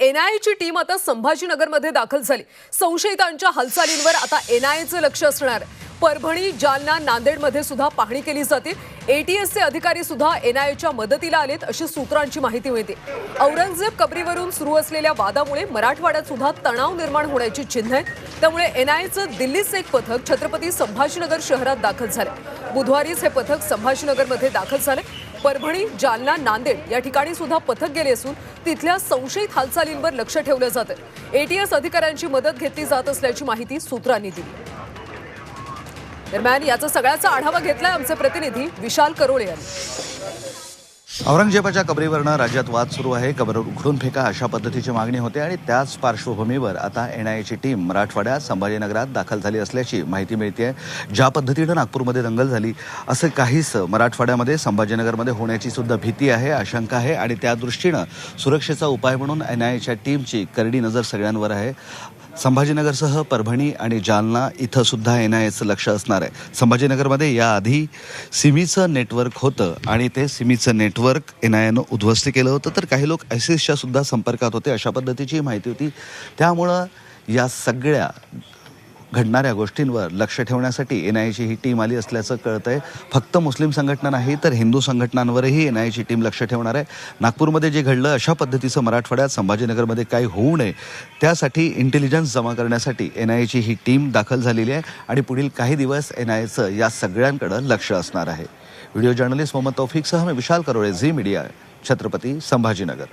एनआयएची team आता संभाजीनगरमध्ये दाखल झाली. संशयितांच्या हालचालींवर आता एनआयएचं लक्ष असणार. परभणी जालना नांदेडमध्ये सुद्धा पाहणी केली जाते. एटीएसचे अधिकारी सुद्धा एनआयएच्या मदतीला आलेत अशी सूत्रांची माहिती मिळते. औरंगजेब कबरीवरून सुरू असलेल्या वादामुळे मराठवाड्यात सुद्धा तणाव निर्माण होण्याची चिन्ह आहेत. त्यामुळे एनआयएचं दिल्लीचं एक पथक छत्रपती संभाजीनगर शहरात दाखल झालं. बुधवारीच हे पथक संभाजीनगरमध्ये दाखल झाले. परभणी जालना नांदेड या ठिकाणी सुद्धा पथक गेले असून तिथल्या संशयित हालचालींवर लक्ष ठेवलं जातं एटीएस अधिकाऱ्यांची मदत घेतली जात असल्याची माहिती सूत्रांनी दिली. दरम्यान याचा सगळ्याचा आढावा घेतलाय आमचे प्रतिनिधी विशाल करोळे यांनी. औरंगजेबाच्या कबरीवरनं राज्यात वाद सुरू आहे. कबर उघडून फेका अशा पद्धतीची मागणी होते आणि त्याच पार्श्वभूमीवर आता एनआयएची टीम मराठवाड्यात संभाजीनगरात दाखल झाली असल्याची माहिती मिळते ज्या पद्धतीनं नागपूरमध्ये दंगल झाली असं काहीच मराठवाड्यामध्ये संभाजीनगरमध्ये होण्याची सुद्धा भीती आहे आशंका आहे आणि त्या दृष्टीनं सुरक्षेचा उपाय म्हणून एनआयएच्या टीमची करडी नजर सगळ्यांवर आहे. संभाजीनगरसह परभणी आणि जालना इथं सुद्धा एन आय एचं लक्ष असणार आहे. संभाजीनगरमध्ये याआधी सिमीचं नेटवर्क होतं आणि ते सिमीचं नेटवर्क एन आय एनं उद्ध्वस्त केलं होतं. तर काही लोक च्या सुद्धा संपर्कात होते अशा पद्धतीची माहिती होती. त्यामुळं या सगळ्या घडणाऱ्या गोष्टींवर लक्ष ठेवण्यासाठी एन आय एची ही टीम आली असल्याचं कळतंय. फक्त मुस्लिम संघटना नाही तर हिंदू संघटनांवरही एन आय एची टीम लक्ष ठेवणार आहे. नागपूरमध्ये जे घडलं अशा पद्धतीचं मराठवाड्यात संभाजीनगरमध्ये काही होऊ नये. त्यासाठी इंटेलिजन्स जमा करण्यासाठी एन आय एची ही टीम दाखल झालेली आहे आणि पुढील काही दिवस एन आय एचं या सगळ्यांकडं लक्ष असणार आहे. व्हिडिओ जर्नलिस्ट मोहम्मद तौफिकसह मी विशाल करोळे झी मीडिया छत्रपती संभाजीनगर.